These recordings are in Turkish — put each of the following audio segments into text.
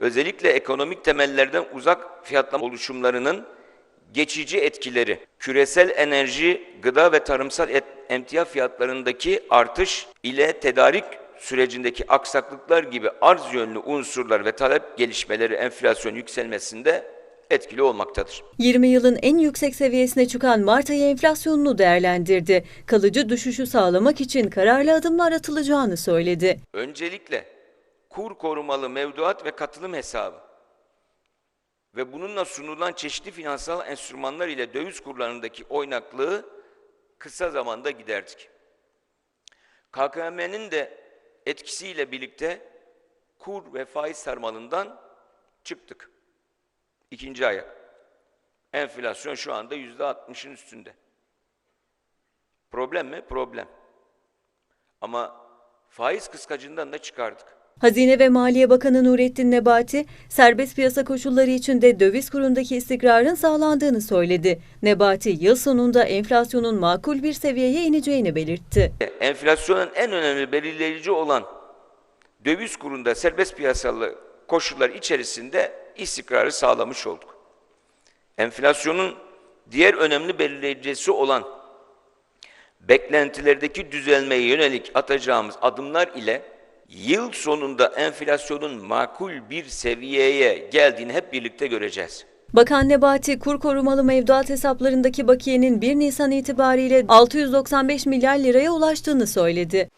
özellikle ekonomik temellerden uzak fiyatlama oluşumlarının geçici etkileri, küresel enerji, gıda ve tarımsal et, emtia fiyatlarındaki artış ile tedarik sürecindeki aksaklıklar gibi arz yönlü unsurlar ve talep gelişmeleri enflasyon yükselmesinde etkili olmaktadır. 20 yılın en yüksek seviyesine çıkan Mart ayı enflasyonunu değerlendirdi. Kalıcı düşüşü sağlamak için kararlı adımlar atılacağını söyledi. Öncelikle kur korumalı mevduat ve katılım hesabı ve bununla sunulan çeşitli finansal enstrümanlar ile döviz kurlarındaki oynaklığı kısa zamanda giderdik. KKM'nin de etkisiyle birlikte kur ve faiz sarmalından çıktık. İkinci ayak. Enflasyon şu anda yüzde altmışın üstünde. Problem mi? Problem. Ama faiz kıskacından da çıkardık. Hazine ve Maliye Bakanı Nurettin Nebati, serbest piyasa koşulları içinde döviz kurundaki istikrarın sağlandığını söyledi. Nebati, yıl sonunda enflasyonun makul bir seviyeye ineceğini belirtti. Enflasyonun en önemli belirleyici olan döviz kurunda serbest piyasalı koşullar içerisinde istikrarı sağlamış olduk. Enflasyonun diğer önemli belirleyicisi olan beklentilerdeki düzelmeye yönelik atacağımız adımlar ile yıl sonunda enflasyonun makul bir seviyeye geldiğini hep birlikte göreceğiz. Bakan Nebati, kur korumalı mevduat hesaplarındaki bakiyenin 1 Nisan itibariyle 695 milyar liraya ulaştığını söyledi.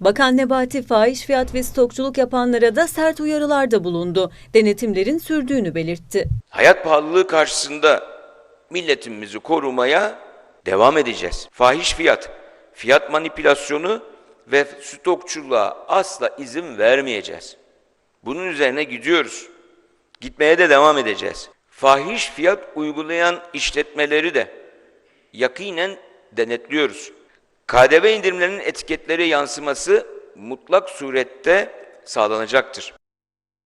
Bakan Nebati, fahiş fiyat ve stokçuluk yapanlara da sert uyarılarda bulundu. Denetimlerin sürdüğünü belirtti. Hayat pahalılığı karşısında milletimizi korumaya devam edeceğiz. Fahiş fiyat, fiyat manipülasyonu ve stokçuluğa asla izin vermeyeceğiz. Bunun üzerine gidiyoruz. Gitmeye de devam edeceğiz. Fahiş fiyat uygulayan işletmeleri de yakinen denetliyoruz. KDV indirimlerinin etiketlere yansıması mutlak surette sağlanacaktır.